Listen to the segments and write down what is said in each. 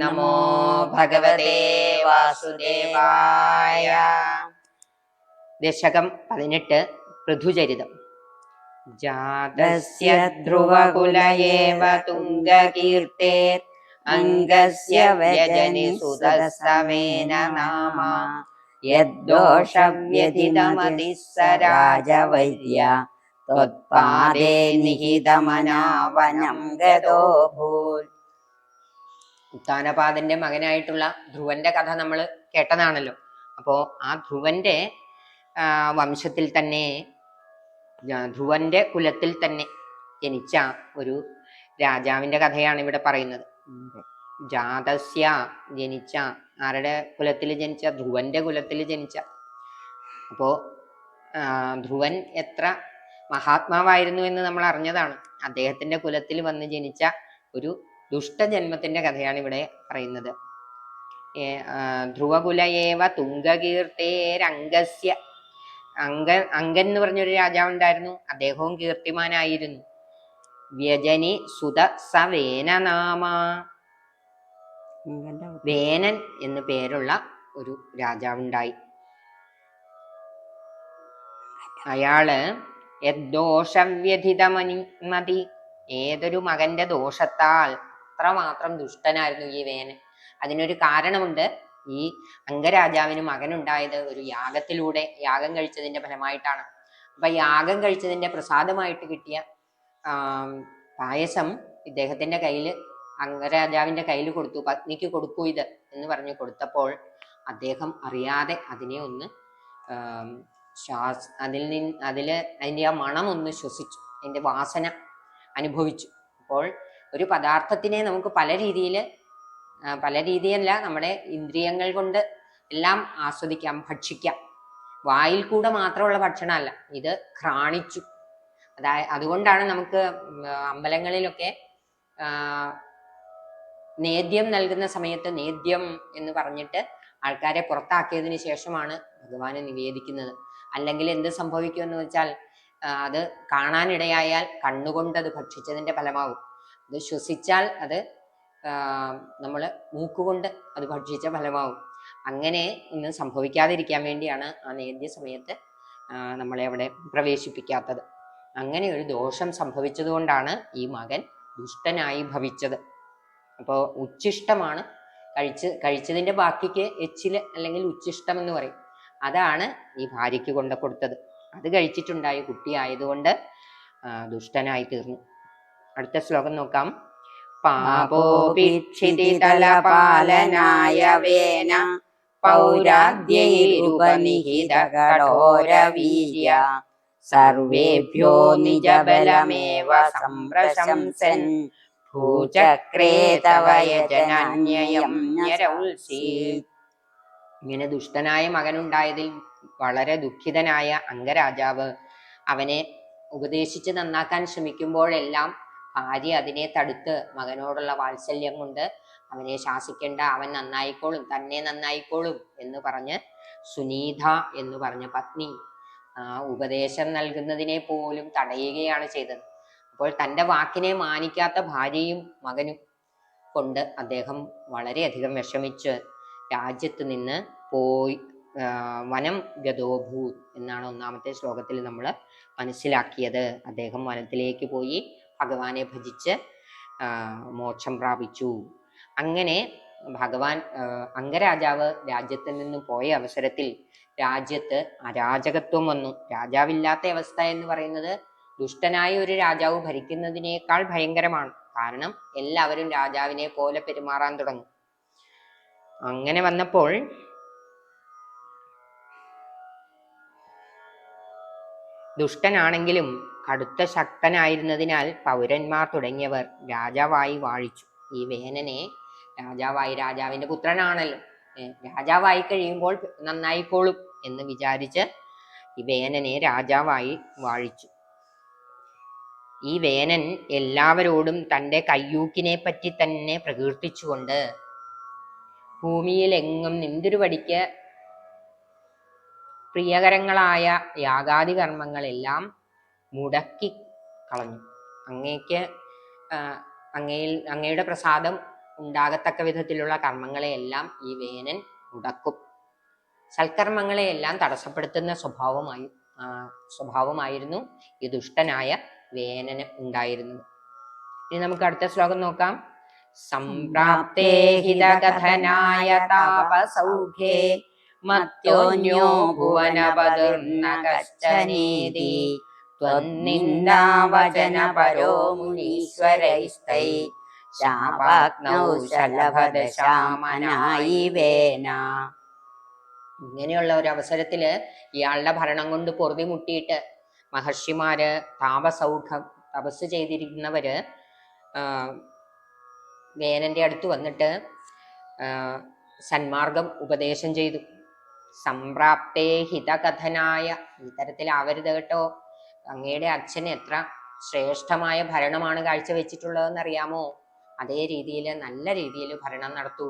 നമോ ഭഗവതേ വാസുദേവായ ദശകം പതിനെട്ട് പൃഥുചരിതം। ജാതസ്യ ധ്രുവകുലയേവ തുംഗകീർത്തേർ അംഗസ്യ വ്യജനി സുതസവേന നാമ യദ്ദോഷവ്യതിതമതിസ്സരാജവൈര്യ ത്വത്പാദേ നിഹിതമനാവനം ഗതോ ഭൂൽ ഉത്താനപാദന്റെ മകനായിട്ടുള്ള ധ്രുവന്റെ കഥ നമ്മൾ കേട്ടതാണല്ലോ. അപ്പോ ആ ധ്രുവന്റെ വംശത്തിൽ തന്നെ ധ്രുവന്റെ കുലത്തിൽ തന്നെ ജനിച്ച ഒരു രാജാവിന്റെ കഥയാണ് ഇവിടെ പറയുന്നത്. ജാതസ്യ ജനിച്ച ആരുടെ കുലത്തിൽ ജനിച്ച? ധ്രുവന്റെ കുലത്തിൽ ജനിച്ച. അപ്പോ ധ്രുവൻ എത്ര മഹാത്മാവായിരുന്നു എന്ന് നമ്മൾ അറിഞ്ഞതാണ്. അദ്ദേഹത്തിന്റെ കുലത്തിൽ വന്ന് ജനിച്ച ഒരു ദുഷ്ടജന്മത്തിന്റെ കഥയാണ് ഇവിടെ പറയുന്നത്. ധ്രുവകുലയേവ തുംഗകീർത്തേരംഗസ്യ അങ്ക അങ്കൻ എന്ന് പറഞ്ഞൊരു രാജാവ് ഉണ്ടായിരുന്നു. അദ്ദേഹവും കീർത്തിമാനായിരുന്നു. വ്യജനി സുത സവേന നാമ. വേനൻ എന്ന് പേരുള്ള ഒരു രാജാവുണ്ടായി അയാൾ യദ്ദോഷവ്യഥിതമനി മതി. ഏതൊരു മകന്റെ ദോഷത്താൽ അത്രമാത്രം ദുഷ്ടനായിരുന്നു ഈ വേനൻ. അതിനൊരു കാരണമുണ്ട്. ഈ അംഗരാജാവിന് മകനുണ്ടായത് ഒരു യാഗത്തിലൂടെ യാഗം കഴിച്ചതിന്റെ ഫലമായിട്ടാണ്. അപ്പൊ യാഗം കഴിച്ചതിന്റെ പ്രസാദമായിട്ട് കിട്ടിയ പായസം ഇദ്ദേഹത്തിന്റെ കയ്യിൽ അംഗരാജാവിന്റെ കയ്യിൽ കൊടുത്തു പത്നിക്ക് കൊടുക്കൂ ഇത് എന്ന് പറഞ്ഞു കൊടുത്തപ്പോൾ അദ്ദേഹം അറിയാതെ അതിനെ ഒന്ന് ശ്വാസ അതിൽ നിന്ന് അതിൽ അതിന്റെ ആ മണം ഒന്ന് ശ്വസിച്ചു. അതിന്റെ വാസന അനുഭവിച്ചു. അപ്പോൾ ഒരു പദാർത്ഥത്തിനെ നമുക്ക് പല രീതിയിൽ പല രീതിയല്ല നമ്മുടെ ഇന്ദ്രിയങ്ങൾ കൊണ്ട് എല്ലാം ആസ്വദിക്കാം ഭക്ഷിക്കാം. വായിൽ കൂടെ മാത്രമുള്ള ഭക്ഷണമല്ല ഇത് ഘ്രാണിച്ചു അതായത് അതുകൊണ്ടാണ് നമുക്ക് അമ്പലങ്ങളിലൊക്കെ നേദ്യം നൽകുന്ന സമയത്ത് നേദ്യം എന്ന് പറഞ്ഞിട്ട് ആൾക്കാരെ പുറത്താക്കിയതിന് ശേഷമാണ് ഭഗവാനെ നിവേദിക്കുന്നത്. അല്ലെങ്കിൽ എന്ത് സംഭവിക്കുമെന്ന് വെച്ചാൽ അത് കാണാനിടയായാൽ കണ്ണുകൊണ്ട് അത് ഭക്ഷിച്ചതിന്റെ ഫലമാവും. അത് ശ്വസിച്ചാൽ അത് നമ്മൾ മൂക്കുകൊണ്ട് അത് ഭക്ഷിച്ച ഫലമാവും. അങ്ങനെ ഒന്നും സംഭവിക്കാതിരിക്കാൻ വേണ്ടിയാണ് ആ നേദ്യ സമയത്ത് നമ്മളെ അവിടെ പ്രവേശിപ്പിക്കാത്തത്. അങ്ങനെ ഒരു ദോഷം സംഭവിച്ചതുകൊണ്ടാണ് ഈ മകൻ ദുഷ്ടനായി ഭവിച്ചത്. അപ്പോൾ ഉച്ഛിഷ്ടമാണ് കഴിച്ച് കഴിച്ചതിന്റെ ബാക്കിക്ക് എച്ചിൽ അല്ലെങ്കിൽ ഉച്ഛിഷ്ടം എന്ന് പറയും. അതാണ് ഈ ഭാര്യയ്ക്ക് കൊണ്ട് കൊടുത്തത്. അത് കഴിച്ചിട്ടുണ്ടായ കുട്ടിയായതുകൊണ്ട് ദുഷ്ടനായി തീർന്നു. അടുത്ത ശ്ലോകം നോക്കാം. പാപോപിക്ഷിതിതലപാലനായവേന പൗരാദ്യൈരുപനിഹിതകഠോരവീര്യ സർവേഭ്യോ നിജബലമേവ സംപ്രശംസൻ. ഭൂചക്രേ തവ യജനാന്യയം ഞരൗൽസീത് ഇങ്ങനെ ദുഷ്ടനായ മകനുണ്ടായതിൽ വളരെ ദുഃഖിതനായ അംഗരാജാവ് അവനെ ഉപദേശിച്ച് നന്നാക്കാൻ ശ്രമിക്കുമ്പോഴെല്ലാം ഭാര്യ അതിനെ തടുത്ത് മകനോടുള്ള വാത്സല്യം കൊണ്ട് അവനെ ശാസിക്കേണ്ട അവൻ നന്നായിക്കോളും തന്നെ നന്നായിക്കോളും എന്ന് പറഞ്ഞ് സുനീത എന്ന് പറഞ്ഞ പത്നി ആ ഉപദേശം നൽകുന്നതിനെ പോലും തടയുകയാണ് ചെയ്തത്. അപ്പോൾ തന്റെ വാക്കിനെ മാനിക്കാത്ത ഭാര്യയും മകനും കൊണ്ട് അദ്ദേഹം വളരെയധികം വിഷമിച്ച് രാജ്യത്ത് നിന്ന് പോയി വനം ഗതോഭൂത് എന്നാണ് ഒന്നാമത്തെ ശ്ലോകത്തിൽ നമ്മൾ മനസ്സിലാക്കിയത്. അദ്ദേഹം വനത്തിലേക്ക് പോയി ഭഗവാനെ ഭജിച്ച് മോക്ഷം പ്രാപിച്ചു. അങ്ങനെ ഭഗവാൻ അംഗരാജാവ് രാജ്യത്തിൽ നിന്ന് പോയ അവസരത്തിൽ രാജ്യത്ത് അരാജകത്വം വന്നു. രാജാവില്ലാത്ത അവസ്ഥ എന്ന് പറയുന്നത് ദുഷ്ടനായ ഒരു രാജാവ് ഭരിക്കുന്നതിനേക്കാൾ ഭയങ്കരമാണ്. കാരണം എല്ലാവരും രാജാവിനെ പോലെ പെരുമാറാൻ തുടങ്ങും. അങ്ങനെ വന്നപ്പോൾ ദുഷ്ടനാണെങ്കിലും കടുത്ത ശക്തനായിരുന്നതിനാൽ പൗരന്മാർ തുടങ്ങിയവർ രാജാവായി വാഴിച്ചു. ഈ വേനനെ രാജാവായി രാജാവിന്റെ പുത്രനാണല്ലോ. രാജാവായി കഴിയുമ്പോൾ നന്നായിക്കോളും എന്ന് വിചാരിച്ച് ഈ വേനനെ രാജാവായി വാഴിച്ചു. ഈ വേനൻ എല്ലാവരോടും തന്റെ കയ്യൂക്കിനെ പറ്റി തന്നെ പ്രകീർത്തിച്ചുകൊണ്ട് ഭൂമിയിലെങ്ങും എങ്ങും പടിക്ക് പ്രിയകരങ്ങളായ യാഗാദി കർമ്മങ്ങളെല്ലാം മുടക്കി കളഞ്ഞു. അങ്ങേക്ക് അങ്ങയിൽ അങ്ങയുടെ പ്രസാദം ഉണ്ടാകത്തക്ക വിധത്തിലുള്ള കർമ്മങ്ങളെയെല്ലാം ഈ വേനൻ മുടക്കും. സൽക്കർമ്മങ്ങളെയെല്ലാം തടസ്സപ്പെടുത്തുന്ന സ്വഭാവമായി സ്വഭാവമായിരുന്നു ഈ ദുഷ്ടനായ വേനന് ഉണ്ടായിരുന്നത്. ഇനി നമുക്ക് അടുത്ത ശ്ലോകം നോക്കാം. സംപ്രാപ്തേ ഹിതകഥനായ ത്വന്നിന്ദാവചനപരോ മുനീശ്വരൈസ്തൈ ശാപാഗ്നൗ ശലഭദശാമനായി വേന ഇങ്ങനെയുള്ള ഒരു അവസരത്തിൽ ഇയാളുടെ ഭരണം കൊണ്ട് പൊറുതി മുട്ടിയിട്ട് മഹർഷിമാര് താപസൗഖം തപസ് ചെയ്തിരിക്കുന്നവര് വേനന്റെ അടുത്ത് വന്നിട്ട് സന്മാർഗം ഉപദേശം ചെയ്തു. സംപ്രാപ്തേ ഹിതകഥനായ ഇത്തരത്തിൽ ആവരുത് കേട്ടോ. അങ്ങയുടെ അച്ഛൻ എത്ര ശ്രേഷ്ഠമായ ഭരണമാണ് കാഴ്ചവെച്ചിട്ടുള്ളതെന്ന് അറിയാമോ അതേ രീതിയിൽ നല്ല രീതിയിൽ ഭരണം നടത്തൂ.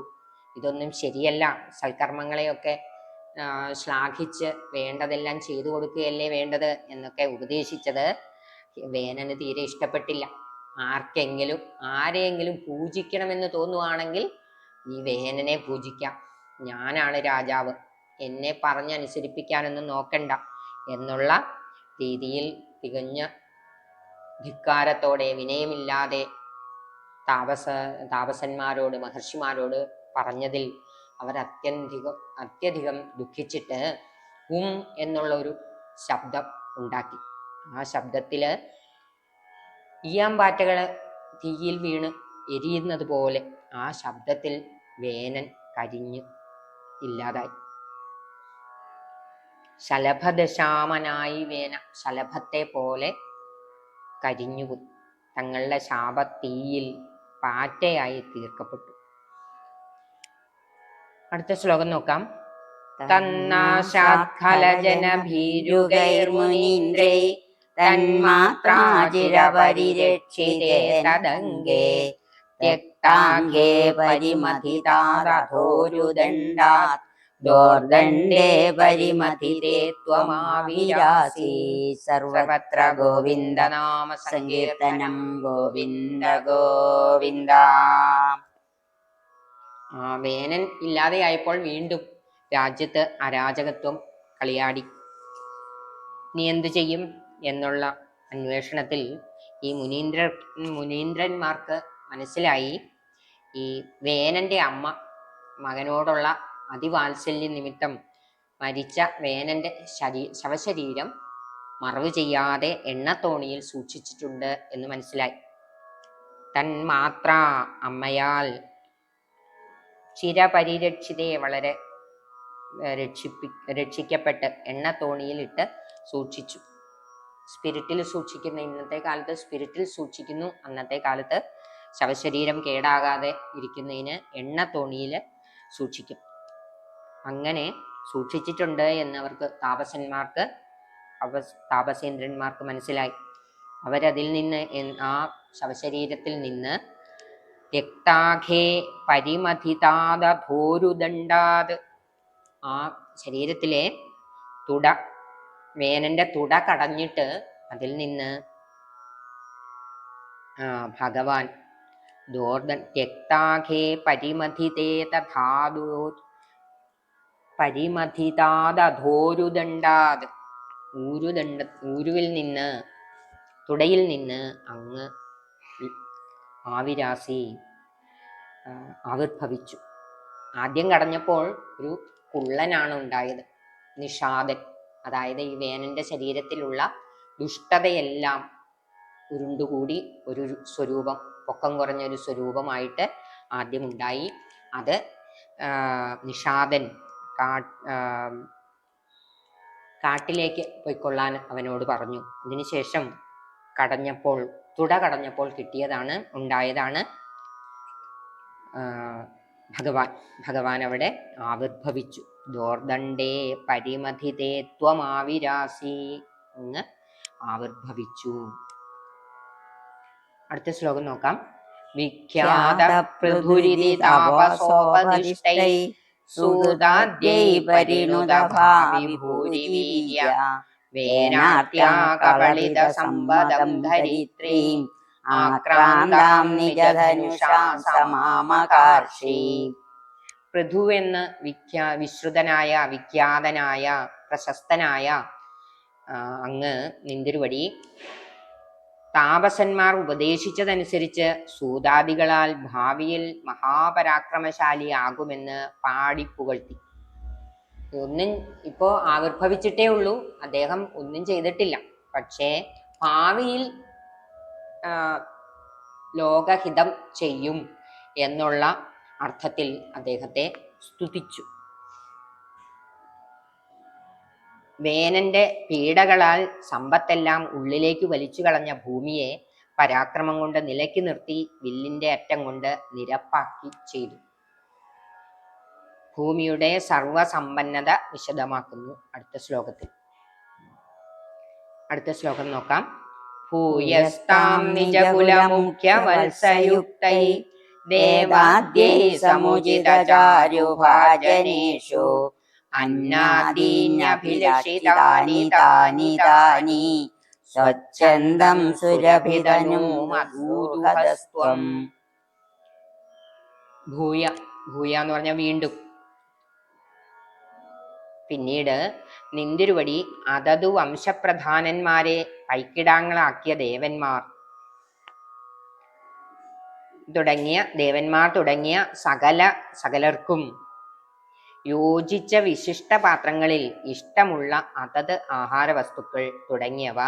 ഇതൊന്നും ശരിയല്ല. സൽക്കർമ്മങ്ങളെയൊക്കെ ശ്ലാഘിച്ച് വേണ്ടതെല്ലാം ചെയ്തു കൊടുക്കുകയല്ലേ വേണ്ടത് എന്നൊക്കെ ഉപദേശിച്ചത് വേനന് തീരെ ഇഷ്ടപ്പെട്ടില്ല. ആർക്കെങ്കിലും ആരെയെങ്കിലും പൂജിക്കണമെന്ന് തോന്നുവാണെങ്കിൽ ഈ വേനനെ പൂജിക്കാം. ഞാനാണ് രാജാവ്. എന്നെ പറഞ്ഞനുസരിപ്പിക്കാനൊന്നും നോക്കണ്ട എന്നുള്ള രീതിയിൽ തികഞ്ഞ ധിക്കാരത്തോടെ വിനയമില്ലാതെ താപസ താപസന്മാരോട് മഹർഷിമാരോട് പറഞ്ഞതിൽ അവർ അത്യന്തികം അത്യധികം ദുഃഖിച്ചിട്ട് ഉം എന്നുള്ള ഒരു ശബ്ദം ഉണ്ടാക്കി. ആ ശബ്ദത്തിൽ ഈയാമ്പാറ്റകൾ തീയിൽ വീണ് എരിയുന്നത് പോലെ ആ ശബ്ദത്തിൽ വേനൻ കരിഞ്ഞ് ഇല്ലാതായി. ശലഭദശാമനായി വേന ശലഭത്തെ പോലെ കരിഞ്ഞു തങ്ങളുടെ ശാപത്തീയിൽ പാറ്റയായി തീർക്കപ്പെട്ടു. അടുത്ത ശ്ലോകം നോക്കാം. തന്നാശാത്ഖലജനഭീരുകൈർമുനീന്ദ്രേ തന്മാത്രാചിരപരിരക്ഷിതേ തദംഗേ ത്യക്താംഗേ പരിമതിതാതോരുദണ്ഡാത് दोर्दण्डे परिमथिते त्वमाविरासि सर्वत्र गोविन्दनाम സങ്കീർത്തനം ഗോവിന്ദ ഗോവിന്ദ ആ വേനൻ ഇല്ലാതെയായപ്പോൾ വീണ്ടും രാജ്യത്ത് അരാജകത്വം കളിയാടി നീ എന്തു ചെയ്യും എന്നുള്ള അന്വേഷണത്തിൽ ഈ മുനീന്ദ്ര മുനീന്ദ്രന്മാർക്ക് മനസ്സിലായി ഈ വേനന്റെ അമ്മ മകനോടുള്ള അതിവാത്സല്യ നിമിത്തം മരിച്ച വേനന്റെ ശരീ ശവശരീരം മറവ് ചെയ്യാതെ എണ്ണത്തോണിയിൽ സൂക്ഷിച്ചിട്ടുണ്ട് എന്ന് മനസ്സിലായി. തന്മാത്ര അമ്മയാൽ ചിരപരിരക്ഷിതയെ വളരെ രക്ഷിപ്പി രക്ഷിക്കപ്പെട്ട് എണ്ണത്തോണിയിൽ ഇട്ട് സൂക്ഷിച്ചു. സ്പിരിറ്റിൽ സൂക്ഷിക്കുന്ന ഇന്നത്തെ കാലത്ത് സ്പിരിറ്റിൽ സൂക്ഷിക്കുന്നു അന്നത്തെ കാലത്ത് ശവശരീരം കേടാകാതെ ഇരിക്കുന്നതിന് എണ്ണത്തോണിയിൽ സൂക്ഷിക്കും. അങ്ങനെ സൂക്ഷിച്ചിട്ടുണ്ട് എന്ന് അവർക്ക് താപസന്മാർക്ക് അവ താപസേന്ദ്രന്മാർക്ക് മനസ്സിലായി. അവരതിൽ നിന്ന് ആ ശവശരീരത്തിൽ നിന്ന് രക്താഖേ പരിമഥിതാദോരുദണ്ഡാത് ആ ശരീരത്തിലെ തുട വേനന്റെ തുട കടഞ്ഞിട്ട് അതിൽ നിന്ന് ഭഗവാൻ ദോർദൻ രക്താഖേ പരിമഥിതേ തഥാദോ പരിമഥിതാദോരുദണ്ഡാത് ഊരുദണ്ഡ ഊരുവിൽ നിന്ന് തുടയിൽ നിന്ന് അങ്ങ് ആവിരാസി ആവിർഭവിച്ചു. ആദ്യം കടഞ്ഞപ്പോൾ ഒരു കുള്ളനാണ് ഉണ്ടായത് നിഷാദൻ. അതായത് ഈ വേനന്റെ ശരീരത്തിലുള്ള ദുഷ്ടതയെല്ലാം ഉരുണ്ടുകൂടി ഒരു സ്വരൂപം പൊക്കം കുറഞ്ഞ ഒരു സ്വരൂപമായിട്ട് ആദ്യമുണ്ടായി അത് നിഷാദൻ കാട്ടിലേക്ക് പോയിക്കൊള്ളാൻ അവനോട് പറഞ്ഞു. അതിനുശേഷം കടഞ്ഞപ്പോൾ തുട കടഞ്ഞപ്പോൾ കിട്ടിയതാണ് ഉണ്ടായതാണ് ഭഗവാൻ ഭഗവാൻ അവിടെ ആവിർഭവിച്ചു. ദോർദണ്ഡേ പരിമധിതേ ത്വമാവിരാസി എന്ന് ആവിർഭവിച്ചു. അടുത്ത ശ്ലോകം നോക്കാം. വിഖ്യാത പൃഥുരിതി താപസോപദിഷ്ടൈ സൂതാദ്യൈ പരിണുത ഭാവി ഭൂരിവീര്യ വേനാട്യാ കവളിത സമ്പദം ധരിത്രീം. ആക്രാന്താം നിജധനുഷാ സമാമകാർഷി. പൃഥുവെന്ന് വിഖ്യാ വിശ്രുതനായ വിഖ്യാതനായ പ്രശസ്തനായ അങ്ങ് നിന്തിരുവടി താപസന്മാർ ഉപദേശിച്ചതനുസരിച്ച് സൂതാദികളാൽ ഭാവിയിൽ മഹാപരാക്രമശാലിയാകുമെന്ന് പാടിപ്പുകഴ്ത്തി ഒന്നും ഇപ്പോ ആവിർഭവിച്ചിട്ടേ ഉള്ളൂ. അദ്ദേഹം ഒന്നും ചെയ്തിട്ടില്ല. പക്ഷേ ഭാവിയിൽ ലോകഹിതം ചെയ്യും എന്നുള്ള അർത്ഥത്തിൽ അദ്ദേഹത്തെ സ്തുതിച്ചു. വേനന്റെ പീഡകളാൽ സമ്പത്തെല്ലാം ഉള്ളിലേക്ക് വലിച്ചു കളഞ്ഞ ഭൂമിയെ പരാക്രമം കൊണ്ട് നിലയ്ക്ക് നിർത്തി വില്ലിന്റെ അറ്റം കൊണ്ട് നിരപ്പാക്കി ചെയ്തു. ഭൂമിയുടെ സർവസമ്പന്നത വിശദമാക്കുന്നു. അടുത്ത ശ്ലോകത്തിൽ. അടുത്ത ശ്ലോകം നോക്കാം. ഭൂയസ്താം നിജകുലമുഖ്യവത്സയുക്തൈ ദേവാദ്യൈ സമുചിതചാരുഭാജനേഷു അന്നാദീന്യഭിലഷിതാനി താനി താനി സ്വച്ഛന്തം സുരഭിതനു മധൂഹസ്ത്വം ഭൂയ ഭൂയ എന്ന് പറഞ്ഞ വീണ്ടും. പിന്നീട് നിന്തിരുവടി അതതു വംശപ്രധാനന്മാരെ കൈക്കിടാങ്ങളാക്കിയ ദേവന്മാർ. തുടങ്ങിയ ദേവന്മാർ തുടങ്ങിയ സകല സകലർക്കും യോജിച്ച വിശിഷ്ട പാത്രങ്ങളിൽ ഇഷ്ടമുള്ള അതത് ആഹാര വസ്തുക്കൾ തുടങ്ങിയവ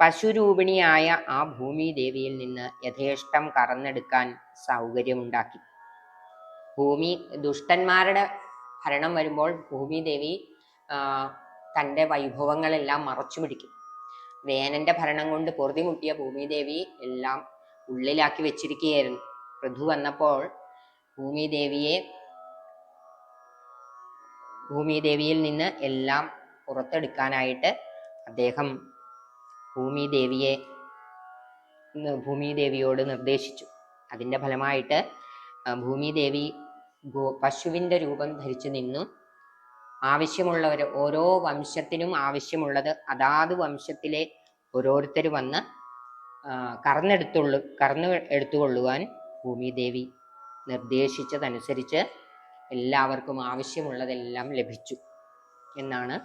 പശുരൂപിണിയായ ആ ഭൂമി ദേവിയിൽ നിന്ന് യഥേഷ്ടം കറന്നെടുക്കാൻ സൗകര്യമുണ്ടാക്കി. ഭൂമി ദുഷ്ടന്മാരുടെ ഭരണം വരുമ്പോൾ ഭൂമി ദേവി ആ, തന്റെ വൈഭവങ്ങളെല്ലാം മറച്ചു പിടിക്കും. വേനന്റെ ഭരണം കൊണ്ട് പൊറുതിമുട്ടിയ ഭൂമിദേവി എല്ലാം ഉള്ളിലാക്കി വെച്ചിരിക്കുകയായിരുന്നു. പൃഥു വന്നപ്പോൾ ഭൂമിദേവിയെ ഭൂമിദേവിയിൽ നിന്ന് എല്ലാം പുറത്തെടുക്കാനായിട്ട് അദ്ദേഹം ഭൂമിദേവിയെ ഭൂമിദേവിയോട് നിർദ്ദേശിച്ചു. അതിന്റെ ഫലമായിട്ട് ഭൂമിദേവി പശുവിന്റെ രൂപം ധരിച്ചു നിന്നു. ആവശ്യമുള്ളവർ ഓരോ വംശത്തിനും ആവശ്യമുള്ളത് അതാത് വംശത്തിലെ ഓരോരുത്തർ വന്ന് കറന്നെടുത്തുള്ളു കറന്ന് എടുത്തുകൊള്ളുവാൻ ഭൂമിദേവി നിർദ്ദേശിച്ചതനുസരിച്ച് എല്ലാവർക്കും ആവശ്യമുള്ളതെല്ലാം ലഭിച്ചു എന്നാണ്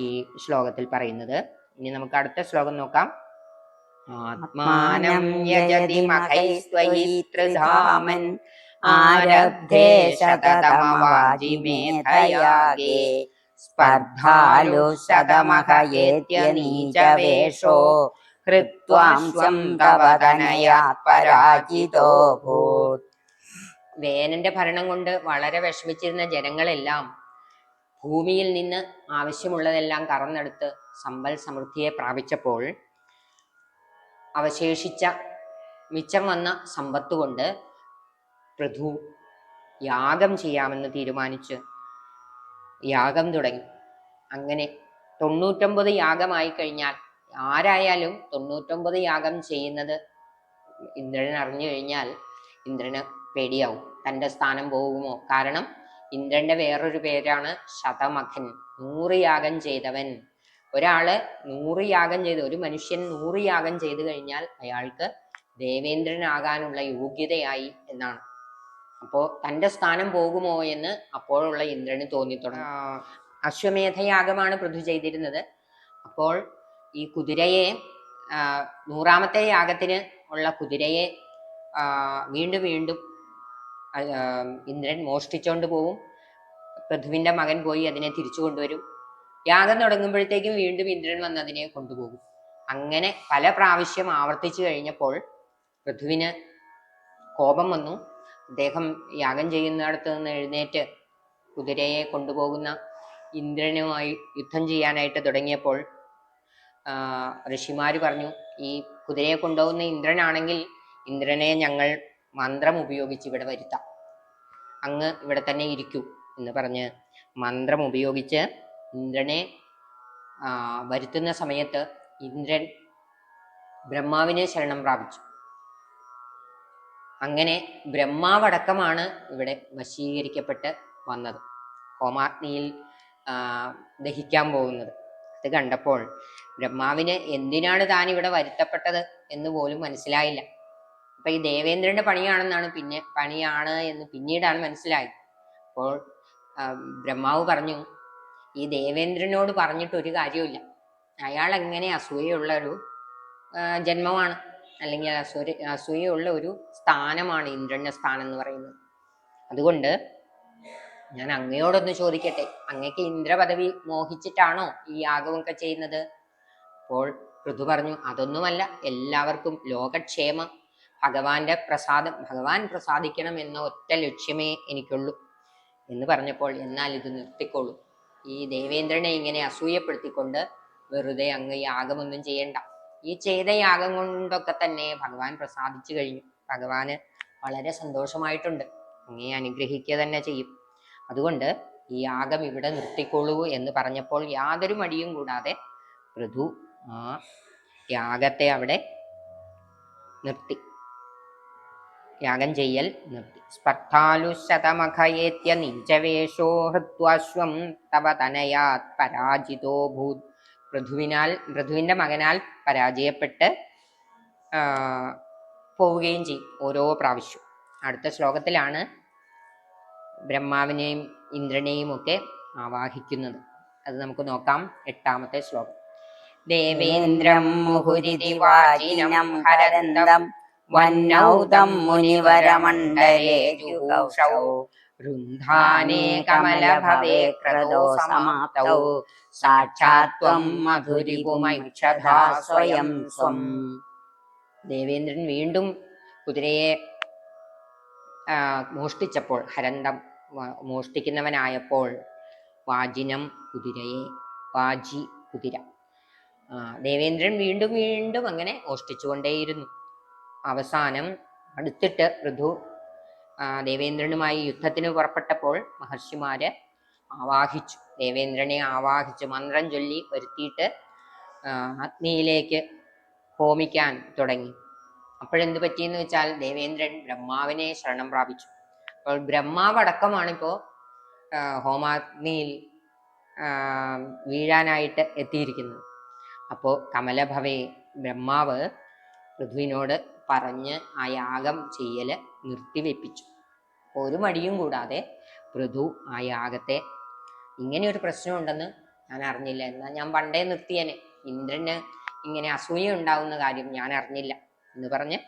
ഈ ശ്ലോകത്തിൽ പറയുന്നത്. ഇനി നമുക്ക് അടുത്ത ശ്ലോകം നോക്കാം. ആത്മാനം യജതി മഹൈസ്ത്വയിത്രിധാമൻ ആരബ്ധേ ശതതമവാജിമേധയാഗേ സ്പർദ്ധാലു ശതമഹയേത്യനീചവേഷോ. ഹൃത്വാംശം തവ തനയാത് പരാജിതോ ഭൂത്. വേനന്റെ ഭരണം കൊണ്ട് വളരെ വിഷമിച്ചിരുന്ന ജനങ്ങളെല്ലാം ഭൂമിയിൽ നിന്ന് ആവശ്യമുള്ളതെല്ലാം കറന്നെടുത്ത് സമ്പൽ സമൃദ്ധിയെ പ്രാപിച്ചപ്പോൾ അവശേഷിച്ച മിച്ചം വന്ന സമ്പത്ത് കൊണ്ട് പൃഥു യാഗം ചെയ്യാമെന്ന് തീരുമാനിച്ച് യാഗം തുടങ്ങി. അങ്ങനെ തൊണ്ണൂറ്റൊമ്പത് യാഗമായി കഴിഞ്ഞാൽ ആരായാലും തൊണ്ണൂറ്റൊമ്പത് യാഗം ചെയ്യുന്നത് ഇന്ദ്രൻ അറിഞ്ഞു കഴിഞ്ഞാൽ ഇന്ദ്രന് പേടിയാവും. തന്റെ സ്ഥാനം പോകുമോ? കാരണം ഇന്ദ്രന്റെ വേറൊരു പേരാണ് ശതമഖൻ. നൂറ് യാഗം ചെയ്തവൻ. ഒരാൾ നൂറ് യാഗം ചെയ്ത് ഒരു മനുഷ്യൻ നൂറ് യാഗം ചെയ്തു കഴിഞ്ഞാൽ അയാൾക്ക് ദേവേന്ദ്രനാകാനുള്ള യോഗ്യതയായി എന്നാണ്. അപ്പോ തന്റെ സ്ഥാനം പോകുമോ എന്ന് അപ്പോഴുള്ള ഇന്ദ്രന് തോന്നിത്തുടങ്ങും. ആ, അശ്വമേധയാഗമാണ് പൃഥു ചെയ്തിരുന്നത്. അപ്പോൾ ഈ കുതിരയെ നൂറാമത്തെ യാഗത്തിന് ഉള്ള കുതിരയെ വീണ്ടും വീണ്ടും ഇന്ദ്രൻ മോഷ്ടിച്ചോണ്ട് പോവും. പൃഥുവിന്റെ മകൻ പോയി അതിനെ തിരിച്ചു കൊണ്ടുവരും. യാഗം തുടങ്ങുമ്പോഴത്തേക്കും വീണ്ടും ഇന്ദ്രൻ വന്ന് അതിനെ കൊണ്ടുപോകും. അങ്ങനെ പല പ്രാവശ്യം ആവർത്തിച്ചു കഴിഞ്ഞപ്പോൾ പൃഥുവിന് കോപം വന്നു. അദ്ദേഹം യാഗം ചെയ്യുന്നിടത്ത് നിന്ന് എഴുന്നേറ്റ് കുതിരയെ കൊണ്ടുപോകുന്ന ഇന്ദ്രനുമായി യുദ്ധം ചെയ്യാനായിട്ട് തുടങ്ങിയപ്പോൾ ഋഷിമാര് പറഞ്ഞു ഈ കുതിരയെ കൊണ്ടുപോകുന്ന ഇന്ദ്രനാണെങ്കിൽ ഇന്ദ്രനെ ഞങ്ങൾ മന്ത്രം ഉപയോഗിച്ച് ഇവിടെ വരുത്താം. അങ്ങ് ഇവിടെ തന്നെ ഇരിക്കൂ എന്ന് പറഞ്ഞ് മന്ത്രം ഉപയോഗിച്ച് ഇന്ദ്രനെ വരുത്തുന്ന സമയത്ത് ഇന്ദ്രൻ ബ്രഹ്മാവിനെ ശരണം പ്രാപിച്ചു. അങ്ങനെ ബ്രഹ്മാവടക്കമാണ് ഇവിടെ വശീകരിക്കപ്പെട്ട് വന്നത്. ഹോമാഗ്നിയിൽ ദഹിക്കാൻ പോകുന്നത്. അത് കണ്ടപ്പോൾ ബ്രഹ്മാവിന് എന്തിനാണ് താൻ ഇവിടെ വരുത്തപ്പെട്ടത് എന്ന് പോലും മനസ്സിലായില്ല. അപ്പൊ ഈ ദേവേന്ദ്രന്റെ പണിയാണെന്നാണ് പിന്നെ പണിയാണ് എന്ന് പിന്നീടാണ് മനസ്സിലായത്. അപ്പോൾ ബ്രഹ്മാവ് പറഞ്ഞു ഈ ദേവേന്ദ്രനോട് പറഞ്ഞിട്ട് ഒരു കാര്യമില്ല അയാൾ എങ്ങനെ അസൂയുള്ള ഒരു ജന്മമാണ് അല്ലെങ്കിൽ അസൂര അസൂയുള്ള ഒരു സ്ഥാനമാണ് ഇന്ദ്രന്റെ സ്ഥാനം എന്ന് പറയുന്നത്. അതുകൊണ്ട് ഞാൻ അങ്ങയോടൊന്ന് ചോദിക്കട്ടെ അങ്ങക്ക് ഇന്ദ്രപദവി മോഹിച്ചിട്ടാണോ ഈ യാഗമൊക്കെ ചെയ്യുന്നത്? അപ്പോൾ ഋതു പറഞ്ഞു അതൊന്നുമല്ല എല്ലാവർക്കും ലോകക്ഷേമം ഭഗവാന്റെ പ്രസാദം ഭഗവാൻ പ്രസാദിക്കണം എന്ന ഒറ്റ ലക്ഷ്യമേ എനിക്കുള്ളൂ എന്ന് പറഞ്ഞപ്പോൾ എന്നാൽ ഇത് നിർത്തിക്കോളൂ. ഈ ദേവേന്ദ്രനെ ഇങ്ങനെ അസൂയപ്പെടുത്തിക്കൊണ്ട് വെറുതെ അങ്ങ് യാഗമൊന്നും ചെയ്യണ്ട. ഈ ചെയ്ത യാഗം കൊണ്ടൊക്കെ തന്നെ ഭഗവാൻ പ്രസാദിച്ചു കഴിഞ്ഞു. ഭഗവാന് വളരെ സന്തോഷമായിട്ടുണ്ട്. അങ്ങേ അനുഗ്രഹിക്കുക തന്നെ ചെയ്യും. അതുകൊണ്ട് ഈ യാഗം ഇവിടെ നിർത്തിക്കൊള്ളൂ എന്ന് പറഞ്ഞപ്പോൾ യാതൊരു മടിയും കൂടാതെ പൃഥു ആ യാഗത്തെ അവിടെ നിർത്തി. യാഗം ചെയ്യൽ നിർത്തി. സ്പർദ്ധാലുശതമഖയേത്യ നീചവേഷോ ഹൃത്വാശ്വം തവ തനയാത് പരാജിതോ ഭൂത്. പൃഥുവിനാൽ പൃഥുവിന്റെ മകനാൽ പരാജയപ്പെട്ട് പോവുകയും ചെയ്യും ഓരോ പ്രാവശ്യവും. അടുത്ത ശ്ലോകത്തിലാണ് ബ്രഹ്മാവിനെയും ഇന്ദ്രനെയും ഒക്കെ ആവാഹിക്കുന്നത്. അത് നമുക്ക് നോക്കാം എട്ടാമത്തെ ശ്ലോകം. ദേവേന്ദ്രം മുഹുരിതി വാചിനം ഹരന്തം വന്നൗതം മുനിവരമണ്ഡലേ ജുഗൗഷൗ രുന്ധാനേ കമലഭവേ ക്രതോ സമാപ്തൗ. സാക്ഷാത്വം മധുരിപുമൈക്ഷധാ സ്വയം സ്വം. ദേവേന്ദ്രൻ വീണ്ടും കുതിരയെ മോഷ്ടിച്ചപ്പോൾ ഹരന്തം മോഷ്ടിക്കുന്നവനായപ്പോൾ വാജിനം കുതിരയെ വാജി കുതിര. ദേവേന്ദ്രൻ വീണ്ടും വീണ്ടും അങ്ങനെ മോഷ്ടിച്ചുകൊണ്ടേയിരുന്നു. അവസാനം അടുത്തിട്ട് ഋതു ദേവേന്ദ്രനുമായി യുദ്ധത്തിന് പുറപ്പെട്ടപ്പോൾ മഹർഷിമാര് ആവാഹിച്ചു. ദേവേന്ദ്രനെ ആവാഹിച്ചു മന്ത്രം ചൊല്ലി വരുത്തിയിട്ട് അഗ്നിയിലേക്ക് ഹോമിക്കാൻ തുടങ്ങി. അപ്പോഴെന്ത് പറ്റിയെന്ന് വെച്ചാൽ ദേവേന്ദ്രൻ ബ്രഹ്മാവിനെ ശരണം പ്രാപിച്ചു. അപ്പോൾ ബ്രഹ്മാവ് അടക്കമാണിപ്പോ ആ, ഹോമാഗ്നിയിൽ വീഴാനായിട്ട് എത്തിയിരിക്കുന്നത്. അപ്പോൾ കമലഭവേ ബ്രഹ്മാവ് പൃഥ്വിനോട് പറഞ്ഞ് ആ യാഗം ചെയ്യൽ നിർത്തിവെപ്പിച്ചു. ഒരു മടിയും കൂടാതെ പൃഥു ആ യാഗത്തെ ഇങ്ങനെ ഒരു പ്രശ്നമുണ്ടെന്ന് ഞാൻ അറിഞ്ഞില്ല. എന്നാൽ ഞാൻ പണ്ടേ നിർത്തിയേനെ. ഇന്ദ്രന് ഇങ്ങനെ അസൂയ ഉണ്ടാവുന്ന കാര്യം ഞാൻ അറിഞ്ഞില്ല എന്ന് പറഞ്ഞ്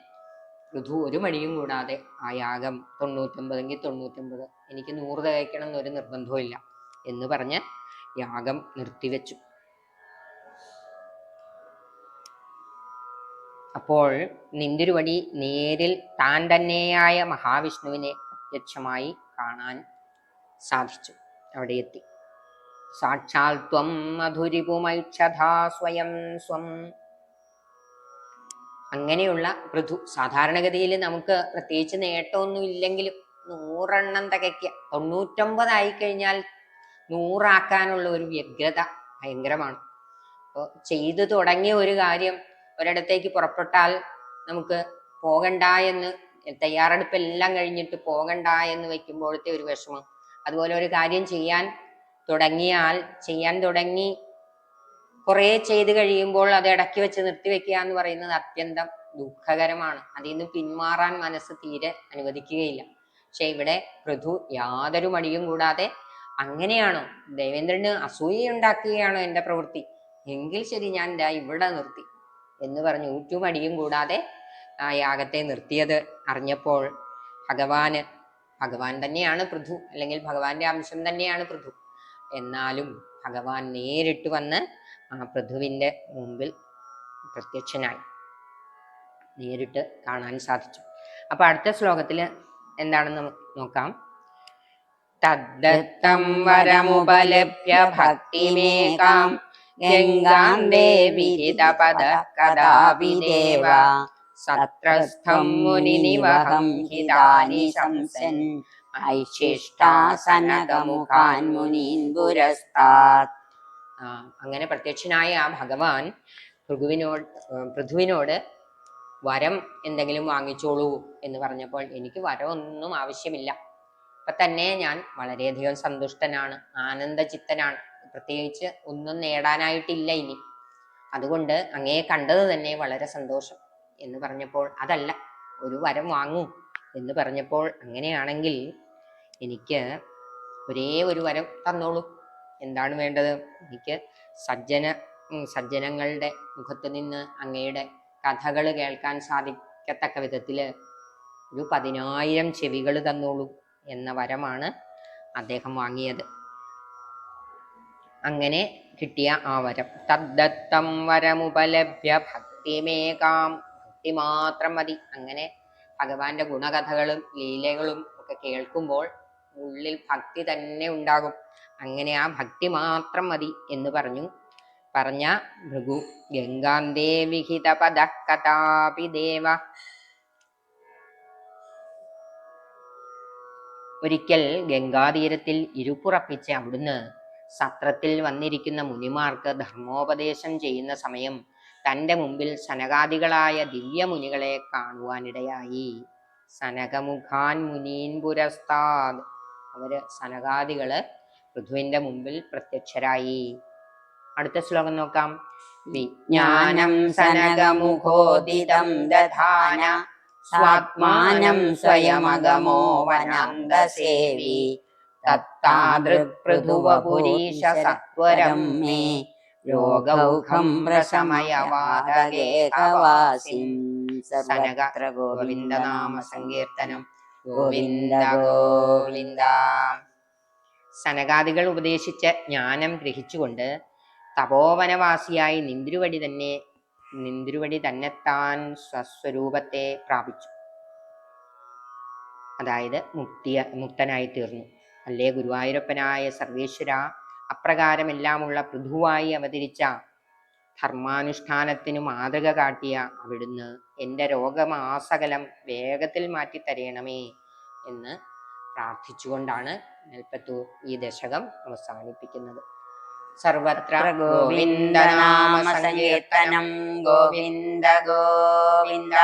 പൃഥു ഒരു മടിയും കൂടാതെ ആ യാഗം തൊണ്ണൂറ്റൊമ്പതെങ്കിൽ തൊണ്ണൂറ്റൊമ്പത് എനിക്ക് നൂറ് തികയ്ക്കണം എന്നൊരു നിർബന്ധവും ഇല്ല എന്ന് പറഞ്ഞ് യാഗം നിർത്തിവെച്ചു. അപ്പോൾ നിന്തിരുവടി നേരിൽ താൻ തന്നെയായ മഹാവിഷ്ണുവിനെ പ്രത്യക്ഷമായി കാണാൻ സാധിച്ചു. അവിടെ എത്തി. സാക്ഷാൽ ത്വം മധുരിപുമൈക്ഷധാ സ്വയം സ്വം. അങ്ങനെയുള്ള പൃഥു സാധാരണഗതിയിൽ നമുക്ക് പ്രത്യേകിച്ച് നേട്ടമൊന്നും ഇല്ലെങ്കിലും നൂറെണ്ണം തികയ്ക്കുക. തൊണ്ണൂറ്റൊമ്പതായി കഴിഞ്ഞാൽ നൂറാക്കാനുള്ള ഒരു വ്യഗ്രത ഭയങ്കരമാണ്. അപ്പോൾ ചെയ്തു തുടങ്ങിയ ഒരു കാര്യം ഒരിടത്തേക്ക് പുറപ്പെട്ടാൽ നമുക്ക് പോകണ്ട എന്ന് തയ്യാറെടുപ്പെല്ലാം കഴിഞ്ഞിട്ട് പോകണ്ട എന്ന് വെക്കുമ്പോഴത്തെ ഒരു വിഷമം. അതുപോലെ ഒരു കാര്യം ചെയ്യാൻ തുടങ്ങിയാൽ ചെയ്യാൻ തുടങ്ങി കുറേ ചെയ്ത് കഴിയുമ്പോൾ അത് ഇടയ്ക്ക് വെച്ച് നിർത്തിവെക്കുക എന്ന് പറയുന്നത് അത്യന്തം ദുഃഖകരമാണ്. അതിൽ നിന്ന് പിന്മാറാൻ മനസ്സ് തീരെ അനുവദിക്കുകയില്ല. പക്ഷെ ഇവിടെ പൃഥു യാതൊരു മടിയും കൂടാതെ അങ്ങനെയാണോ? ദേവേന്ദ്രന് അസൂയ ഉണ്ടാക്കുകയാണോ എന്റെ പ്രവൃത്തി? എങ്കിൽ ശരി ഞാൻ ഇവിടെ നിർത്തി. എന്ന് പറഞ്ഞ് ഊറ്റുമടിയും കൂടാതെ ആ യാഗത്തെ നിർത്തിയത് അറിഞ്ഞപ്പോൾ ഭഗവാന് ഭഗവാൻ തന്നെയാണ് പൃഥു അല്ലെങ്കിൽ ഭഗവാന്റെ അംശം തന്നെയാണ് പൃഥു. എന്നാലും ഭഗവാൻ നേരിട്ട് വന്ന് ആ പൃഥുവിന്റെ മുമ്പിൽ പ്രത്യക്ഷനായി. നേരിട്ട് കാണാൻ സാധിച്ചു. അപ്പൊ അടുത്ത ശ്ലോകത്തിൽ എന്താണെന്ന് നോക്കാം. തദ്ദത്തം വരമുപലഭ്യ ഭക്തിമേകാം ഗംഗാം ദേവിഹിതപദ കഥാപി ദേവ സത്രസ്ഥം മുനിനിവഹം ഹിതാനി ശംസൻ. ഐശിഷ്ടാസനകമുഖാൻ മുനീൻ പുരസ്താത്. ആ, അങ്ങനെ പ്രത്യക്ഷനായ ആ ഭഗവാൻ ഭൃഗുവിനോട് പൃഥുവിനോട് വരം എന്തെങ്കിലും വാങ്ങിച്ചോളൂ എന്ന് പറഞ്ഞപ്പോൾ എനിക്ക് വരമൊന്നും ഒന്നും ആവശ്യമില്ല. അപ്പൊ തന്നെ ഞാൻ വളരെയധികം സന്തുഷ്ടനാണ് ആനന്ദചിത്തനാണ്. പ്രത്യേകിച്ച് ഒന്നും നേടാനായിട്ടില്ല ഇനി. അതുകൊണ്ട് അങ്ങയെ കണ്ടത് തന്നെ വളരെ സന്തോഷം എന്ന് പറഞ്ഞപ്പോൾ അതല്ല ഒരു വരം വാങ്ങൂ എന്ന് പറഞ്ഞപ്പോൾ അങ്ങനെയാണെങ്കിൽ എനിക്ക് ഒരേ ഒരു വരം തന്നോളൂ. എന്താണ് വേണ്ടത്? എനിക്ക് സജ്ജന സജ്ജനങ്ങളുടെ മുഖത്ത് നിന്ന് അങ്ങയുടെ കഥകൾ കേൾക്കാൻ സാധിക്കത്തക്ക വിധത്തിൽ ഒരു പതിനായിരം ചെവികൾ തന്നോളൂ എന്ന വരമാണ് അദ്ദേഹം വാങ്ങിയത്. അങ്ങനെ കിട്ടിയ ആ വരം. തദ്ദത്തം വരമുപലഭ്യ ഭക്തിമേകാം. ഭക്തി മാത്രം മതി. അങ്ങനെ ഭഗവാന്റെ ഗുണകഥകളും ലീലകളും ഒക്കെ കേൾക്കുമ്പോൾ ഉള്ളിൽ ഭക്തി തന്നെ ഉണ്ടാകും. അങ്ങനെ ആ ഭക്തി മാത്രം മതി എന്ന് പറഞ്ഞു. പറഞ്ഞ ഭൃഗു ഗംഗാന്തേ വിഹിത പദ കഥാപി ദേവ. ഒരിക്കൽ ഗംഗാതീരത്തിൽ ഇരുപ്പുറപ്പിച്ച് അവിടുന്ന് സത്രത്തിൽ വന്നിരിക്കുന്ന മുനിമാർക്ക് ധർമ്മോപദേശം ചെയ്യുന്ന സമയം തന്റെ മുമ്പിൽ സനകാദികളായ ദിവ്യമുനികളെ കാണുവാനിടയായി. സനകമുഖാൻ മുനീൻ പുരസ്താദ്. അവർ സനകാദികൾ പൃഥുവിന്റെ മുമ്പിൽ പ്രത്യക്ഷരായി. അടുത്ത ശ്ലോകം നോക്കാം. വിജ്ഞാനം സനകമുഖോദിതം ദധാന. സ്വാത്മാനം സ്വയമഗമോ വനാന്തസേവി തത്താദൃക്പൃഥുവപുരീശ സത്വരം മേ രോഗൗഖം പ്രശമയവാതകേകവാസിം സനഗത്ര ഗോവിന്ദനാമ സങ്കീർത്തനം ഗോവിന്ദ ഗോവിന്ദ. സനകാദികൾ ഉപദേശിച്ച ജ്ഞാനം ഗ്രഹിച്ചുകൊണ്ട് തപോവനവാസിയായി നിന്ദ്രുവടി തന്നെ നിന്ദ്രുവടി തന്നെത്താൻ സ്വസ്വരൂപത്തെ പ്രാപിച്ചു. അതായത് മുക്തിയ മുക്തനായി തീർന്നു. അല്ലേ? ഗുരുവായൂരപ്പനായ സർവേശ്വര അപ്രകാരമെല്ലാമുള്ള പൃഥുവായി അവതരിച്ച ധർമാനുഷ്ഠാനത്തിനു മാതൃക കാട്ടിയ അവിടുന്ന് എന്റെ രോഗമാസകലം വേഗത്തിൽ മാറ്റി തരയണമേ എന്ന് പ്രാർത്ഥിച്ചുകൊണ്ടാണ് നെൽപ്പത്തു ഈ ദശകം അവസാനിപ്പിക്കുന്നത്. സർവത്ര ഗോവിന്ദനാമ സങ്കീർത്തനം. ഗോവിന്ദ ഗോവിന്ദ.